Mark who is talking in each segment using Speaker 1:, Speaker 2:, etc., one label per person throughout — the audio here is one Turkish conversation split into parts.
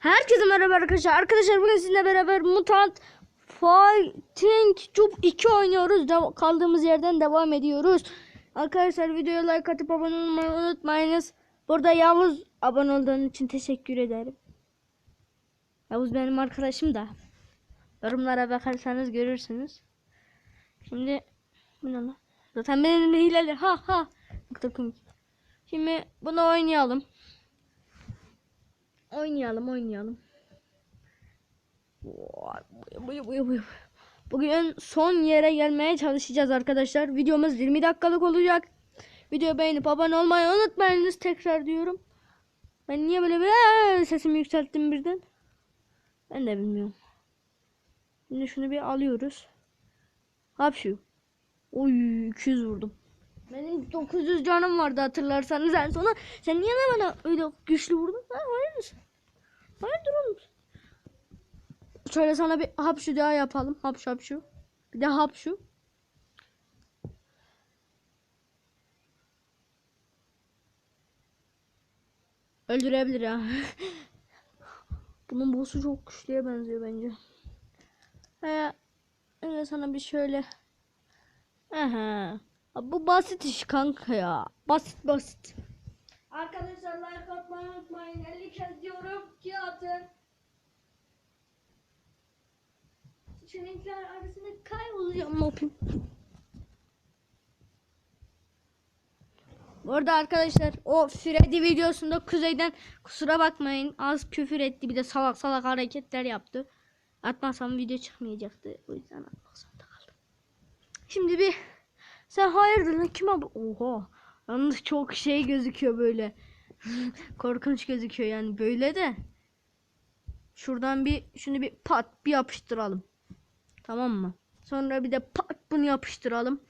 Speaker 1: Herkese merhaba arkadaşlar. Arkadaşlar bugün sizinle beraber Mutant Fighting Tube 2 oynuyoruz. Dev- kaldığımız yerden devam ediyoruz. Arkadaşlar videoya like atıp abone olmayı unutmayınız. Burada Yavuz abone olduğun için teşekkür ederim. Yavuz benim arkadaşım da. Yorumlara bakarsanız görürsünüz. Şimdi bu? Zaten benim hileli. Ha ha. Şimdi bunu oynayalım. Oynayalım oynayalım. Bugün son yere gelmeye çalışacağız arkadaşlar. Videomuz 20 dakikalık olacak. Videoyu beğenip abone olmayı unutmayınız tekrar diyorum. Ben niye böyle bir sesimi yükselttim birden? Ben de bilmiyorum. Şimdi şunu bir alıyoruz. Hapşu. Oy 200 vurdum. Benim 900 canım vardı hatırlarsanız en sona. Sen niye bana öyle güçlü vurdun? Ha, hayır. Hayırdır oğlum? Şöyle sana bir hapşu daha yapalım. Hapşu hapşu. Bir de hapşu. Öldürebilir ha. Bunun boss'u çok güçlüye benziyor bence. He, öyle sana bir şöyle. Aha. Bu basit iş kanka ya. Basit basit. Arkadaşlar like atmayı unutmayın. 50 kez diyorum ki atın. Seçenekler arasında kaybolacağım ne yapayım? Bu arada arkadaşlar o Freddy videosunda kuzeyden kusura bakmayın az küfür etti bir de salak salak hareketler yaptı. Atmasam video çıkmayacaktı. O yüzden atmak zorunda kaldım. Şimdi bir sen hayırdır lan kim abi? Oha. Yalnız çok şey gözüküyor böyle. Korkunç gözüküyor yani böyle de. Şuradan bir şunu bir pat bir yapıştıralım. Tamam mı? Sonra bir de pat bunu yapıştıralım.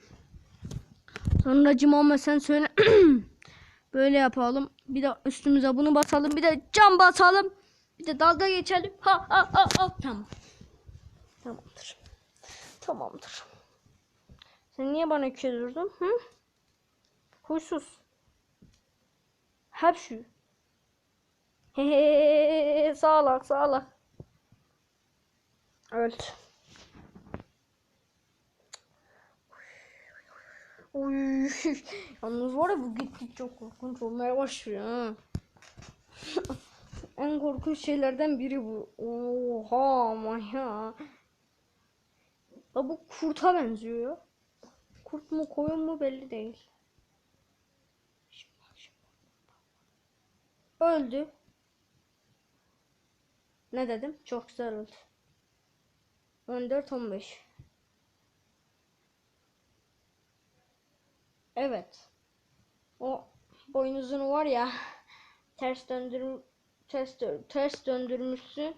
Speaker 1: Sonra cimama sen söyle. böyle yapalım. Bir de üstümüze bunu basalım. Bir de cam basalım. Bir de dalga geçelim. Ha ha ha ha. Tamam. Tamamdır. Tamamdır. Sen niye bana vurdun? Hı? Huysuz. Hep şu. Hehehe sağlak sağlak. Öldü. Yalnız var ya bu gittik çok korkunç olmaya başlıyor en korkunç şeylerden biri bu. Oha ama ya. Ya bu kurta benziyor ya. Kurt mu koyun mu belli değil. Öldü. Ne dedim? Çok güzel öldü. 14 15. Evet. O boynuzunu var ya ters döndür ters, ters döndürmüşsün.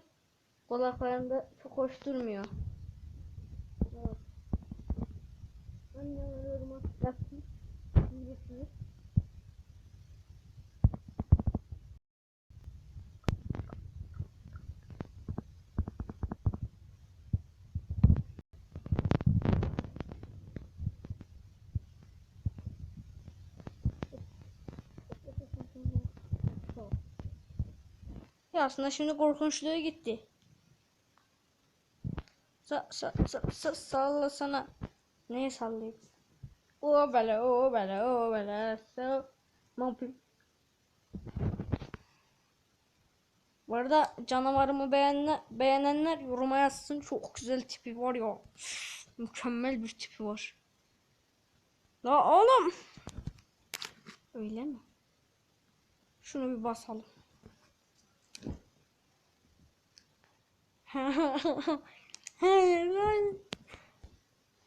Speaker 1: Kulaklarında çok hoş durmuyor. Evet. Anne Ya aslında şimdi korkunçluğu gitti. Sa sa sa sa salla sana. Neye sallayayım? O böyle o böyle o böyle. So, yapayım? Bu arada canavarımı beğenenler, beğenenler yoruma yazsın. Çok güzel tipi var ya. Mükemmel bir tipi var. La oğlum. Öyle mi? Şunu bir basalım. Hemen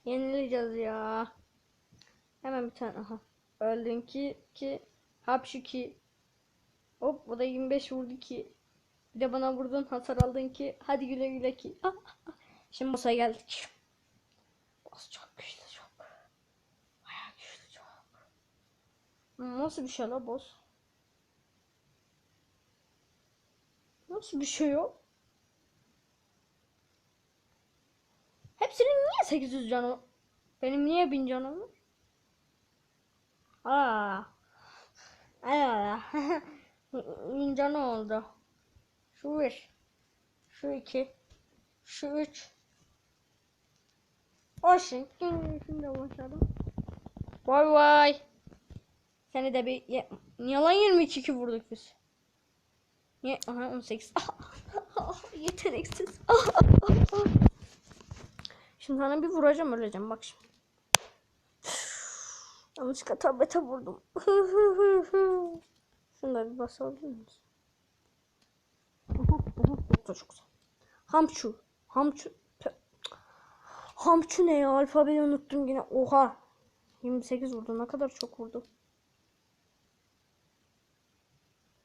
Speaker 1: yenileceğiz ya. Hemen bir tane aha. Öldün ki ki hapşu ki. Hop bu da 25 vurdu ki. Bir de bana vurdun hasar aldın ki. Hadi güle güle ki. Şimdi boss'a geldik. Boss çok güçlü çok. Bayağı güçlü çok. Nasıl bir şey la boss? Nasıl bir şey yok? Hepsinin niye 800 canı? Benim niye 1000 canım var? Aa. Aa. 1000 canı oldu. Şu bir. Şu iki. Şu üç. Olsun. Şunu da başladım. Vay vay. Seni de bir... Ye... Niye lan 22 vurduk biz? Niye? Aha 18. Yeteneksiz. Şimdi sana bir vuracağım öleceğim bak şimdi. Yanlışlıkla tablete vurdum. Şunları bir basabilir miyiz? Da çok güzel. Hamçu. Hamçu. Hamçu ne ya? Alfabeyi unuttum yine. Oha. 28 vurdu. Ne kadar çok vurdu.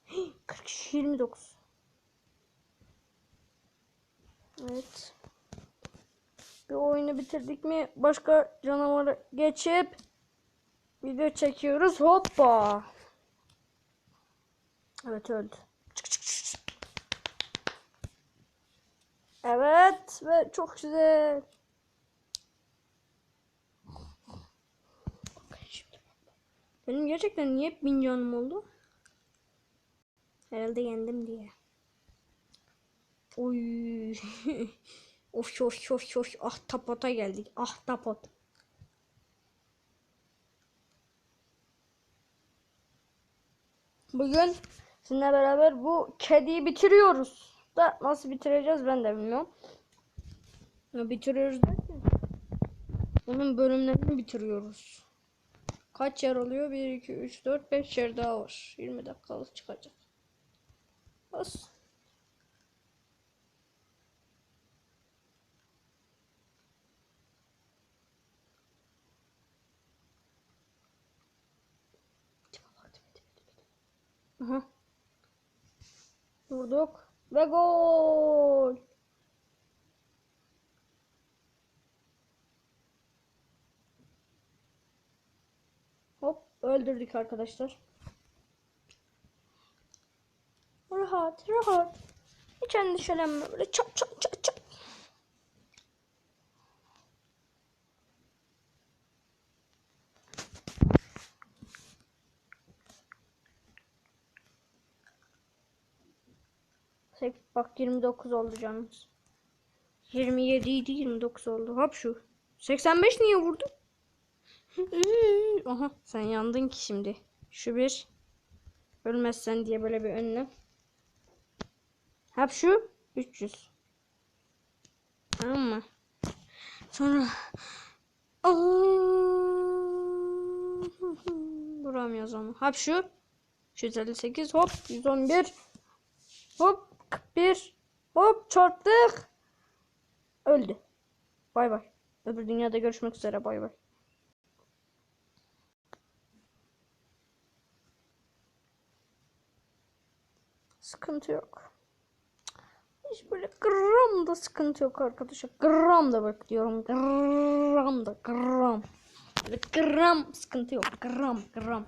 Speaker 1: 43 29. Evet. Bir oyunu bitirdik mi başka canavara geçip video çekiyoruz. Hoppa. Evet öldü. Çık çık çık. Evet ve çok güzel. Benim gerçekten niye bin canım oldu? Herhalde yendim diye. Oy. of of of of. Ah tapota geldik. Ah tapot. Bugün sizinle beraber bu kediyi bitiriyoruz. Da nasıl bitireceğiz ben de bilmiyorum. Ya bitiriyoruz derken onun bölümlerini bitiriyoruz. Kaç yer oluyor? 1, 2, 3, 4, 5 yer daha var. 20 dakikalık çıkacak. Bas. Aha. Vurduk. Ve gol. Hop öldürdük arkadaşlar. Rahat rahat. Hiç endişelenme böyle çat çat çat çat. Sek- Bak 29 oldu canımız. 27 idi 29 oldu. Hop şu. 85 niye vurdu? Aha sen yandın ki şimdi. Şu bir. Ölmezsen diye böyle bir önlem. Hop şu. 300. Tamam mı? Sonra Duramıyoruz onu. Hop şu. 158 hop 111 hop 41 hop çarptık. Öldü. Bay bay. Öbür dünyada görüşmek üzere bay bay. Sıkıntı yok. Hiç böyle gram da sıkıntı yok arkadaşlar. Gram da bak diyorum. Gram da gram. Böyle gram sıkıntı yok. Gram gram.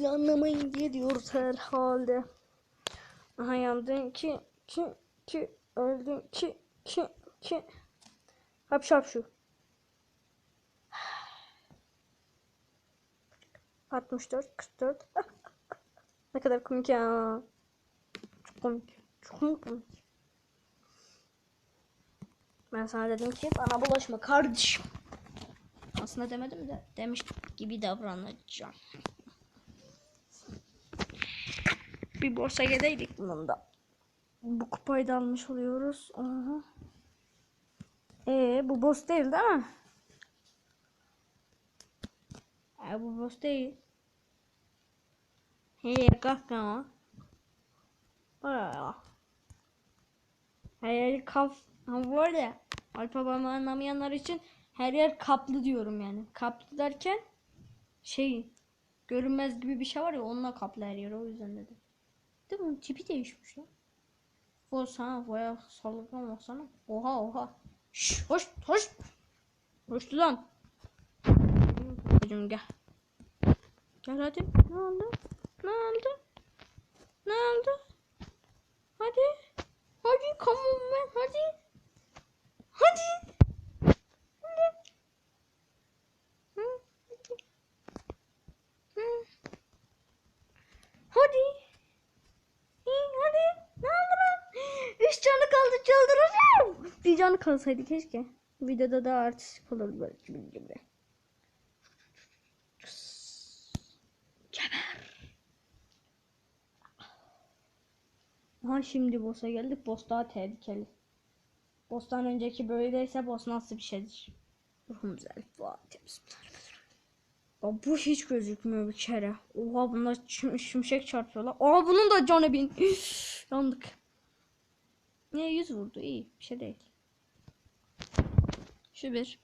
Speaker 1: Öyle anlamayın diye diyoruz herhalde. Aha yandın ki ki ki öldün ki ki ki. Hap şap şu. 64 44 Ne kadar komik ya. Çok komik. Çok komik. Ben sana dedim ki bana bulaşma kardeşim. Aslında demedim de demiş gibi davranacağım. Bir borsa yedeydik bunun da. Bu kupayı da almış oluyoruz. Aha. Ee, bu boss değil değil mi? Ee, bu boss değil. Hey kalk ama. Aa. Her yer. Ha bu arada alfabemi anlamayanlar için her yer kaplı diyorum yani. Kaplı derken şey görünmez gibi bir şey var ya onunla kaplı her yer o yüzden dedim. Değil mi? Onun tipi değişmiş ya. O sana baya saldırgan baksana. Oha oha. Şş, hoş hoş. Hoş lan. Hocam gel. Gel hadi. Ne oldu? Ne oldu? Ne oldu? Hadi. Hadi come on man. Hadi. Bir canı kalsaydı keşke. Videoda da artistik olurdu böyle gibi gibi. Geber. Aha şimdi boss'a geldik. Boss daha tehlikeli. Boss'tan önceki böyleyse boss nasıl bir şeydir? Ruhumuz elif var. Bu hiç gözükmüyor bir kere. Oha bunda şim- şimşek çarpıyorlar. Aa bunun da canı bin. Yandık. Niye yüz vurdu? İyi. Bir şey değil. Şu bir.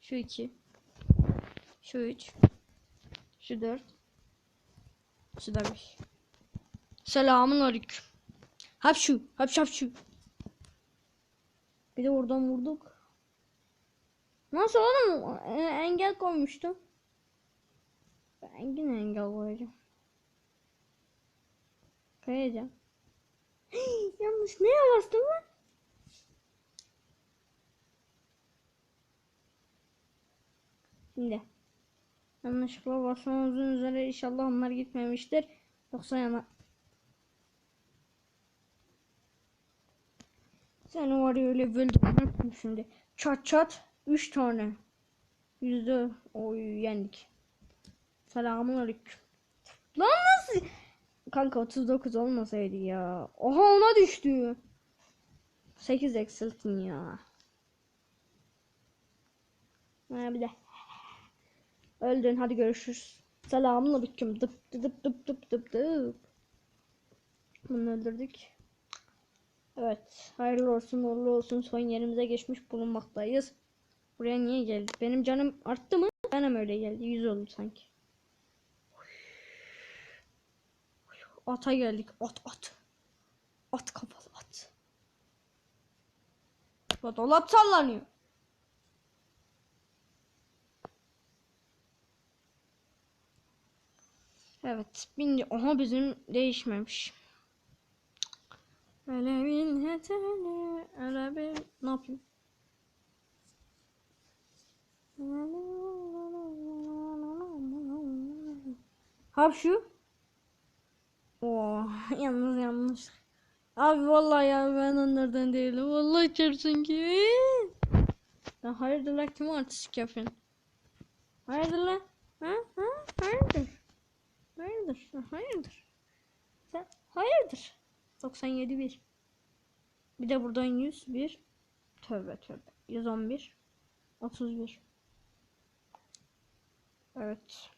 Speaker 1: Şu iki. Şu üç. Şu dört. Şu da beş. Selamun aleyküm. Hapşu. Hapşu hapşu. Bir de oradan vurduk. Nasıl oğlum? E, engel koymuştum. Ben yine engel koyacağım. Kayacağım. Yanlış neye bastım lan? Şimdi. Yanlışlıkla basmamızın üzere inşallah onlar gitmemiştir. Yoksa yana. Seni var ya öyle böldüm şimdi. Çat çat. 3 tane. Yüzde oy yendik. Selamun aleyküm. Lan nasıl? Kanka 39 olmasaydı ya. Oha ona düştü. 8 eksiltin ya. Ha bir. Öldün hadi görüşürüz. Selamun aleyküm. Dıp dıp dıp dıp dıp dıp. Bunu öldürdük. Evet. Hayırlı olsun uğurlu olsun. Son yerimize geçmiş bulunmaktayız. Buraya niye geldik? Benim canım arttı mı? Benim öyle geldi. 100 oldu sanki. Ata geldik. At at. At kafalı at. Dolap sallanıyor. Bindi. Aha bizim değişmemiş. Hetene, öyle bir... Ne yapayım? Hap şu. Oo, yalnız yanlış. Abi vallahi ya ben onlardan değilim. Vallahi içersin ki. Ya hayırdır lan kim artistik yapıyorsun? Hayırdır lan? Ha? Ha? Hayırdır? Hayırdır? Ha, hayırdır? Sen hayırdır? 97 bir. Bir de buradan 101. Tövbe tövbe. 111. 31. Evet.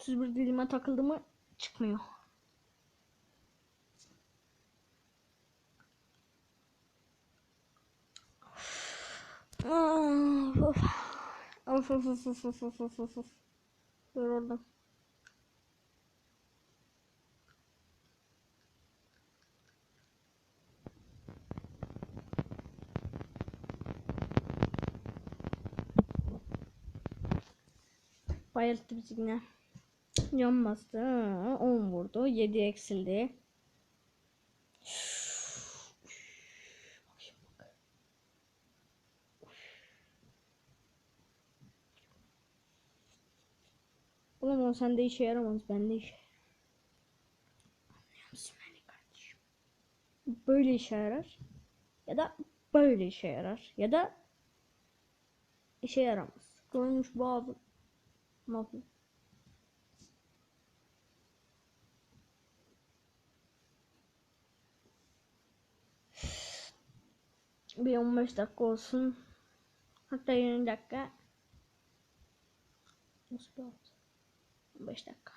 Speaker 1: 31 dilime takıldı mı çıkmıyor. Of of of of of of of of of of Yoruldum. Bayılttı bizi yine. Bastı. 10 vurdu. 7 eksildi. Ulan o sende işe yaramaz. Bende işe? Böyle işe yarar. Ya da böyle işe yarar. Ya da işe yaramaz. Koymuş bazı. Ne yapayım? Bir 15 dakika olsun. Hatta 20 dakika. Nasıl bir? 15 dakika.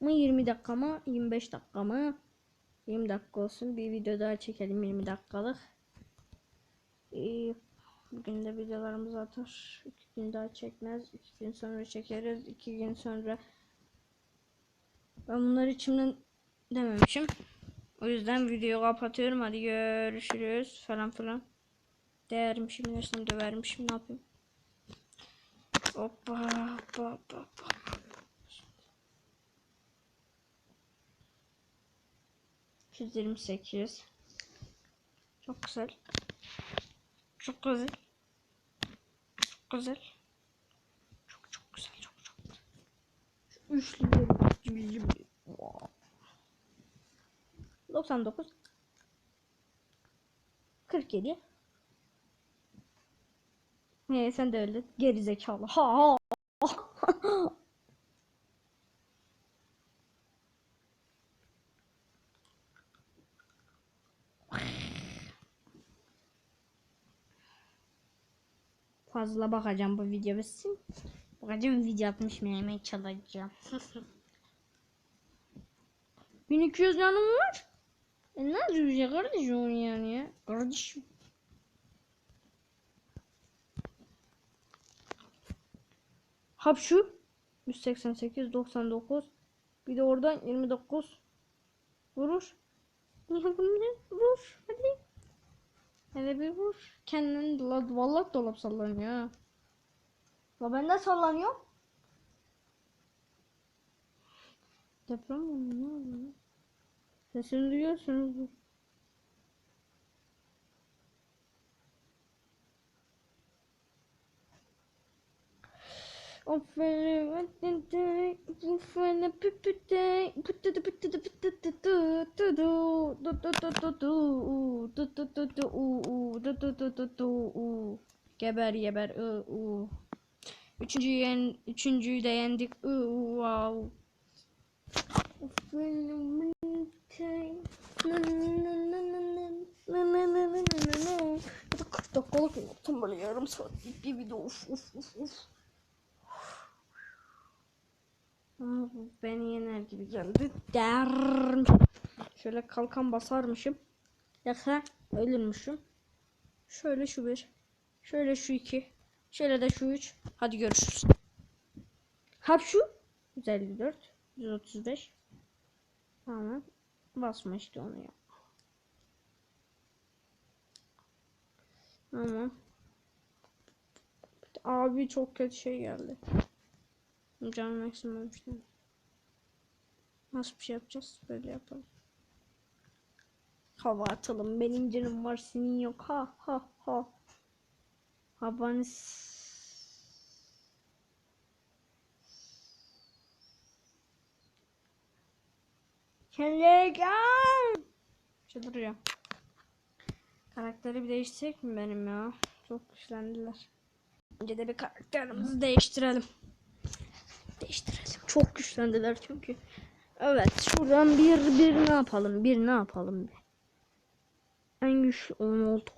Speaker 1: Mı 20 dakika mı? 25 dakika mı? 20 dakika olsun. Bir video daha çekelim 20 dakikalık. Ee, bugün de videolarımız atar. 2 gün daha çekmez. 2 gün sonra çekeriz. 2 gün sonra ben bunları içimden dememişim. O yüzden videoyu kapatıyorum. Hadi görüşürüz falan filan. Değermişim, dersem dövermişim. Ne yapayım? Hoppa hoppa hoppa. hoppa. Yüz yirmi sekiz. Çok güzel. Çok güzel. Çok güzel. Çok çok güzel. Çok çok güzel. Şu üçlü gibi gibi. Wow. 99 47 He sen de öyle geri zekalı. Ha ha. Fazla bakacağım bu video bitsin. Bakacağım video atmış mı yemek çalacağım. 1200 canım var. E ne yapacağız kardeşim onu yani ya? Kardeşim. Hap şu. 188, 99. Bir de oradan 29. Vurur. Niye bunu vur? Hadi. Hele bir vur. Kendini la, vallahi dolap sallanıyor. La ben de sallanıyorum. Deprem mi? Ne oluyor? Sesini duyuyorsunuz. Geber geber. u. Üçüncüyü, yen, üçüncüyü de yendik. Wow. Ya da 40 dakikalık yaptım böyle yarım saatlik bir video. Uf uf uf uf. Beni yener gibi geldi. Der. Şöyle kalkan basarmışım. Yoksa ölürmüşüm. Şöyle şu bir. Şöyle şu iki. Şöyle de şu üç. Hadi görüşürüz. Hap şu. 154. 135. Tamam. Basma işte onu ya. Tamam. Abi çok kötü şey geldi. Can maksimum işte. Nasıl bir şey yapacağız? Böyle yapalım. Hava atalım. Benim canım var senin yok. Ha ha ha. Habanız. Kendine gel. Çıldırıyor. Karakteri bir değiştirecek mi benim ya? Çok güçlendiler. Önce de bir karakterimizi değiştirelim. Değiştirelim. Çok güçlendiler çünkü. Evet şuradan bir bir ne yapalım? Bir ne yapalım? En güçlü 10 oldu.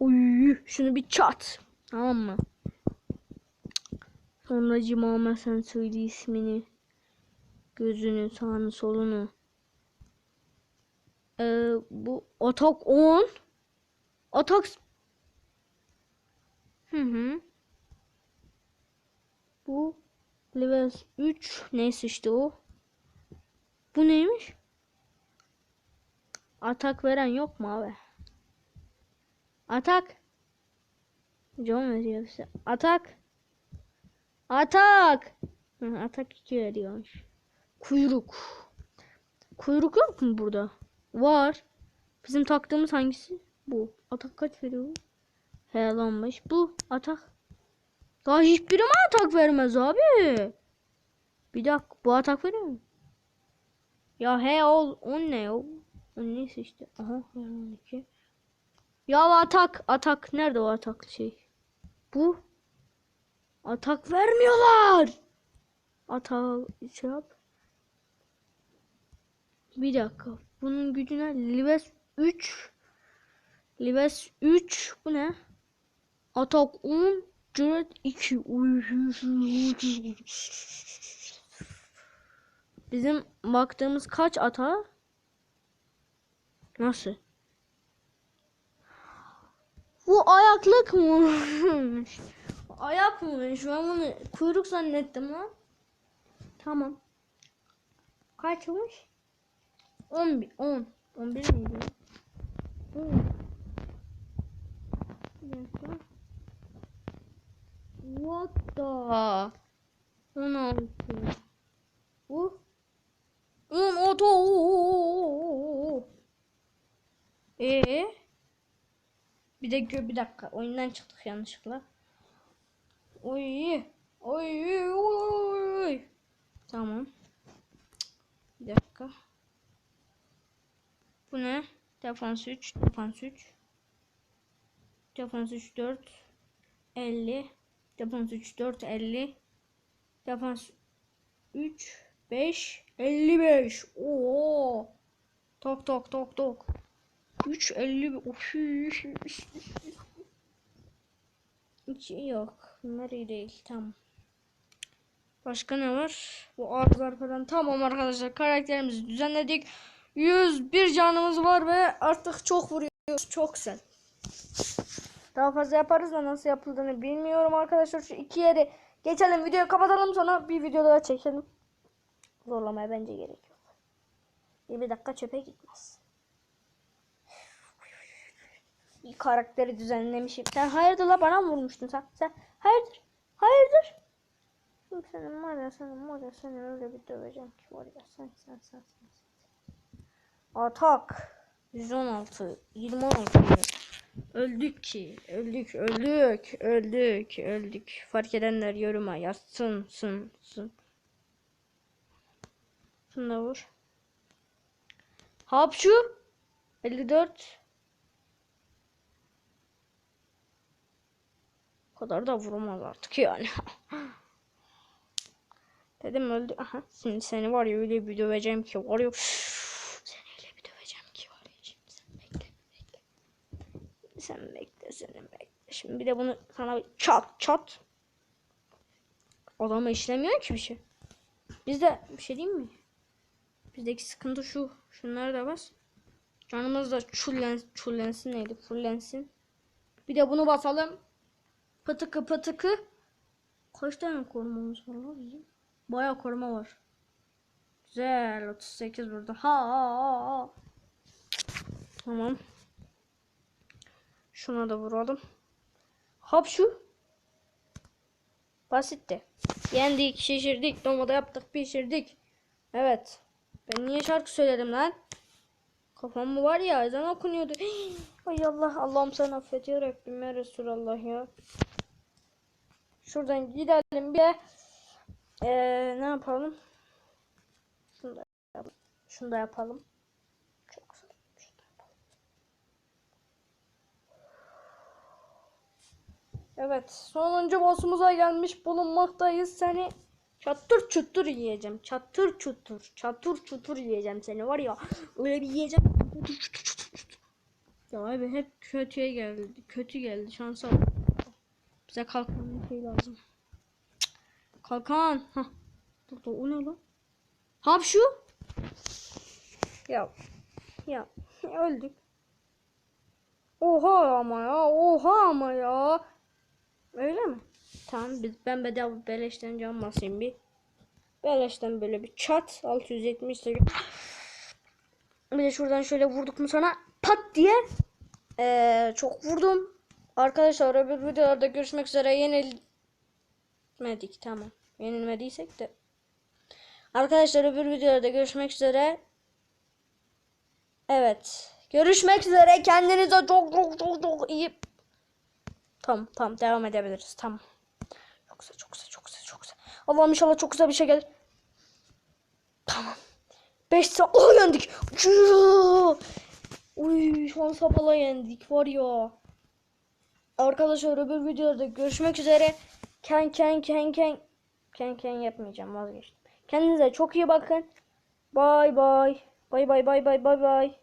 Speaker 1: Uy, şunu bir çat. Tamam mı? Sonra Cimama sen söyle ismini. Gözünü, sağını, solunu. Ee, bu atak 10. Atak Hı hı. Bu level 3 neyse işte o. Bu neymiş? Atak veren yok mu abi? Atak. Can veriyor bize. Atak. Atak. Hı, atak 2 veriyormuş. Kuyruk. Kuyruk yok mu burada? Var. Bizim taktığımız hangisi? Bu. Atak kaç veriyor? Heyalanmış. Bu atak. Daha hiçbiri mi atak vermez abi? Bir dakika bu atak veriyor mu? Ya he ol on ne o? O neyse işte. Aha heyalan 2. Ya atak atak nerede o atak şey? Bu. Atak vermiyorlar. Atak şey yap. Bir dakika. Bunun gücüne Lives 3 Lives 3 bu ne? Atak 10 Cüret 2 Bizim baktığımız kaç ata? Nasıl? Bu ayaklık mı? Ayak mı? Şu an bunu kuyruk zannettim lan. Tamam. Kaçmış? 11 10 11 miydi? 10. Bir dakika. What the? 16. Bu 10 oto. Ee? Bir de gö bir dakika oyundan çıktık yanlışlıkla. Oy. Oy. Oy. Tamam. Bir dakika. Bu ne? Defans 3, defans 3. Defans 3 4 50. Defans 3 4 50. Defans 3 5 55. Oo. Tok tok tok tok. 3 50 of. Hiç yok. İyi değil. Tamam. Başka ne var? Bu ağızlar falan. Tamam arkadaşlar. Karakterimizi düzenledik. 101 canımız var ve artık çok vuruyoruz. Çok güzel. Daha fazla yaparız da nasıl yapıldığını bilmiyorum arkadaşlar. Şu iki yeri geçelim. Videoyu kapatalım sonra bir video daha çekelim. Zorlamaya bence gerek yok. 20 dakika çöpe gitmez. Bir karakteri düzenlemişim. Sen hayırdır la bana vurmuştun sen? Sen hayırdır? Hayırdır? Şimdi senin var ya senin var ya öyle bir döveceğim ki var ya sen sen sen sen. Atak 116 26 Öldük ki öldük öldük öldük öldük. Fark edenler yoruma yazsın sın sın. Şunu vur. Hapşu! 54 O kadar da vurmaz artık yani. Dedim öldü. Aha şimdi seni var ya öyle bir döveceğim ki var ya. Seni öyle bir döveceğim ki var ya. Şimdi sen bekle bekle. Sen bekle sen bekle. Şimdi bir de bunu sana bir çat çat. Adama işlemiyor ki bir şey. Bizde bir şey diyeyim mi? Bizdeki sıkıntı şu. Şunları da bas. Canımız da çullen, çullensin neydi? Fullensin. Bir de bunu basalım. Pıtıkı pıtıkı. Kaç tane korumamız var lan bizim? Bayağı koruma var. Güzel 38 burada. Ha, ha, ha. Tamam. Şuna da vuralım. Hop şu. Basitti. Yendik, şişirdik, domada yaptık, pişirdik. Evet. Ben niye şarkı söyledim lan? Kafam mı var ya ezan okunuyordu. Ay Allah Allah'ım sen affet ya Rabbim ya Resulallah ya. Şuradan gidelim bir ee, ne yapalım? Şunu da yapalım. Şunu da yapalım. Çok güzel. Şunu da yapalım. Evet, sonuncu boss'umuza gelmiş bulunmaktayız. Seni çatır çutur yiyeceğim. Çatır çutur, çatır çutur yiyeceğim seni var ya. Öyle bir yiyeceğim. Ya abi hep kötüye geldi. Kötü geldi. Şansa. Bize kalkmanın şey lazım. Kalkan. Hah. Dur dur o ne lan? Hapşu. Ya. Ya. Öldük. Oha ama ya. Oha ama ya. Öyle mi? Tamam biz ben bedava beleşten can basayım bir. Beleşten böyle bir çat 678. Bir de şuradan şöyle vurduk mu sana pat diye ee, çok vurdum. Arkadaşlar öbür videolarda görüşmek üzere. Yenilmedik tamam. Yenilmediysek de. Arkadaşlar öbür videolarda görüşmek üzere. Evet. Görüşmek üzere. Kendinize çok çok çok çok iyi. Tamam tamam devam edebiliriz. Tamam. Çok güzel çok güzel çok güzel çok güzel. Allah'ım inşallah çok güzel bir şey gelir. Tamam. 5 saat. Oh yendik. Uy şu an sabala yendik var ya. Arkadaşlar öbür videoda görüşmek üzere. Ken ken ken ken. Ken ken yapmayacağım vazgeçtim. Kendinize çok iyi bakın. Bay bay. Bay bay bay bay bay bay.